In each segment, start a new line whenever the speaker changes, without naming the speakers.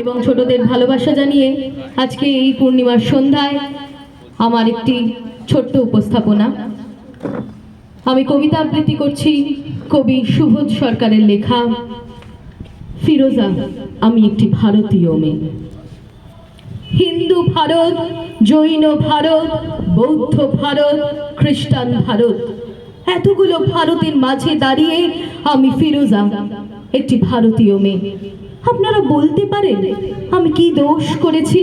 এবং ছোটদের ভালোবাসা জানিয়ে আজকে এই পূর্ণিমার সন্ধ্যায় আমার একটি ছোট্ট উপস্থাপনা। আমি কবিতা আবৃত্তি করছি কবি সুবোধ সরকারের লেখা, ফিরোজা, আমি একটি ভারতীয় মেয়ে। হিন্দু ভারত, জৈন ভারত, বৌদ্ধ ভারত, খ্রিস্টান ভারত, এতগুলো ভারতের মাঝে দাঁড়িয়ে আমি ফিরোজা, একটি ভারতীয় মেয়ে। আপনারা বলতে পারেন, আমি কি দোষ করেছি?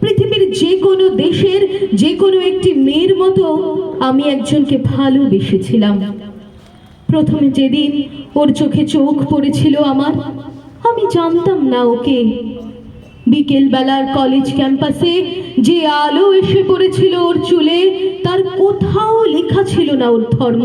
পৃথিবীর যে কোনো দেশের যে কোনো একটি মেয়ের মতো আমি একজনকে ভালোবেসেছিলাম। প্রথমে যেদিন ওর চোখে চোখ পড়েছিল আমার, আমি জানতাম না ওকে। বিকেল বেলার কলেজ ক্যাম্পাসে যে আলো এসে পড়েছিল ওর চুলে, তার কোথাও লেখা ছিল না ওর ধর্ম।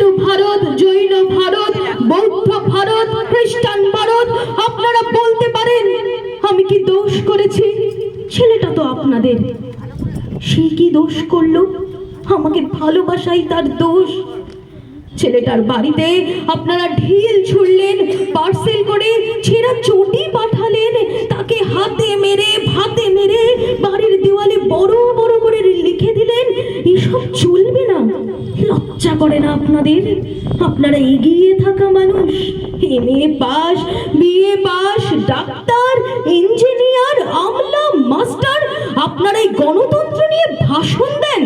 হিন্দু ভারত, জৈন ভারত, বৌদ্ধ ভারত, খ্রিস্টান ভারত, আপনারা বলতে পারেন, আমি কি দোষ করেছি? ছেলেটা তো আপনাদের। সে কি দোষ করল? আমাকে ভালোবাসাই তার দোষ। ছেলেটার বাড়িতে আপনারা ঢিল ছুড়লেন, পার্সেল করে ছেঁড়া চটি লজ্জা করে না আপনাদের? আপনারা এগিয়ে থাকা মানুষ M A pass, BA pass, doctor, engineer, Amla, master, আপনারা এই গণতন্ত্র নিয়ে ভাষণ দেন।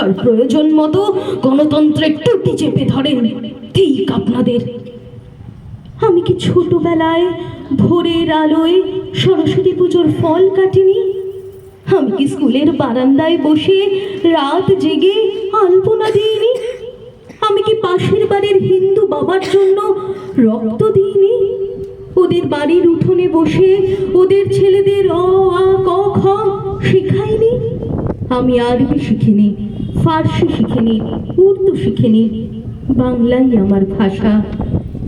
আর প্রয়োজন মতো গণতন্ত্রের টুটি চেপে ধরেন, ঠিক আপনাদের। আমি কি ছোটবেলায় ভোরের আলোয় সরস্বতী পুজোর ফল কাটিনি? আমি কি স্কুলের বারান্দায় বসে রাত জেগে আলপনা দিইনি? আমি কি পাশের বাড়ির হিন্দু বাবার জন্য রক্ত দিইনি? ওদের বাড়ির উঠোনে বসে ওদের ছেলেদের অ, আ, ক, খ শেখাইনি? আমি আরবি শিখিনি, ফার্সি শিখিনি, উর্দু শিখিনি, বাংলাই আমার ভাষা।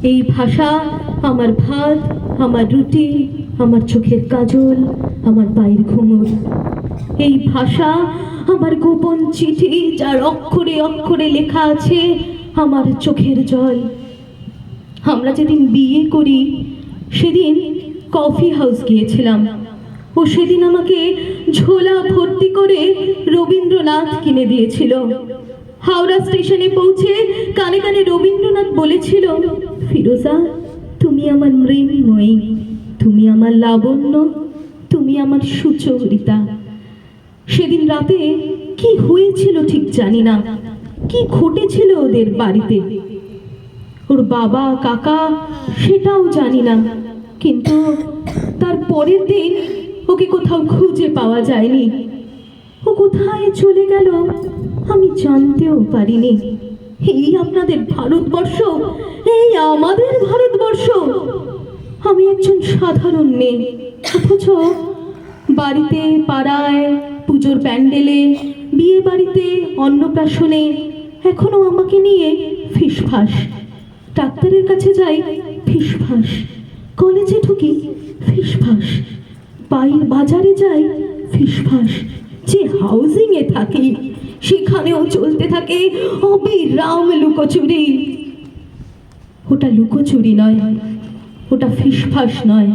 এই ভাষা আমার ভাত, আমার রুটি, আমার চোখের কাজল, আমার পায়ের ঘুমুর এই ভাষা আমার গোপন চিঠি যার অক্ষরে অক্ষরে লেখা আছে, আমার চোখের জল। আমরা যেদিন বিয়ে করি, সেদিন কফি হাউস গিয়েছিলাম। ও সেদিন আমাকে ঝোলা ভর্তি করে রবীন্দ্রনাথ কিনে দিয়েছিল। হাওড়া স্টেশনে পৌঁছে কানে কানে রবীন্দ্রনাথ বলেছিল, ফিরোজা, তুমি আমার মৃন্ময়ী, তুমি আমার লাবণ্য, তুমি আমার সুচরিতা। সেদিন রাতে কি হয়েছিল ঠিক জানি না। কি ঘটেছিল ওদের বাড়িতে? ওর বাবা, কাকা, সেটাও জানি না। কিন্তু তার পরের দিন ওকে কোথাও খুঁজে পাওয়া যায়নি। ও কোথায় চলে গেল আমি জানতেও পারিনি। এই আপনাদের ভারতবর্ষ, এই আমাদের ভারতবর্ষ। আমি একজন সাধারণ মেয়ে, অথচ বাড়িতে পাড়ায় পুজোর প্যান্ডেলে, বিয়ে বাড়িতে অন্নপ্রাশনে এখনও আমাকে নিয়ে ফিসফাস ডাক্তারের কাছে যাই ফিসফাস কলেজে ঢুকি ফিসফাস বাইর বাজারে যাই ফিসফাস যে হাউজিং এ থাকি, সেখানেও চলতে থাকে অবিরাম লুকোচুরি। ওটা লুকোচুরি নয়, ওটা ফিসফাস নয়।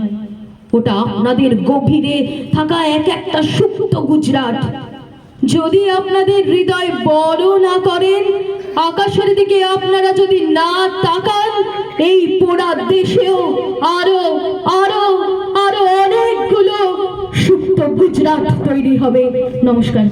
ওটা আপনাদের গভীরে থাকা এক একটা সুপ্ত গুজরাট। যদি আপনাদের হৃদয় বড় না করেন, আকাশের দিকে আপনারা যদি না তাকান, এই পোড়া দেশেও আরও আরও আরও অনেকগুলো সুপ্ত গুজরাট তৈরি হবে। নমস্কার।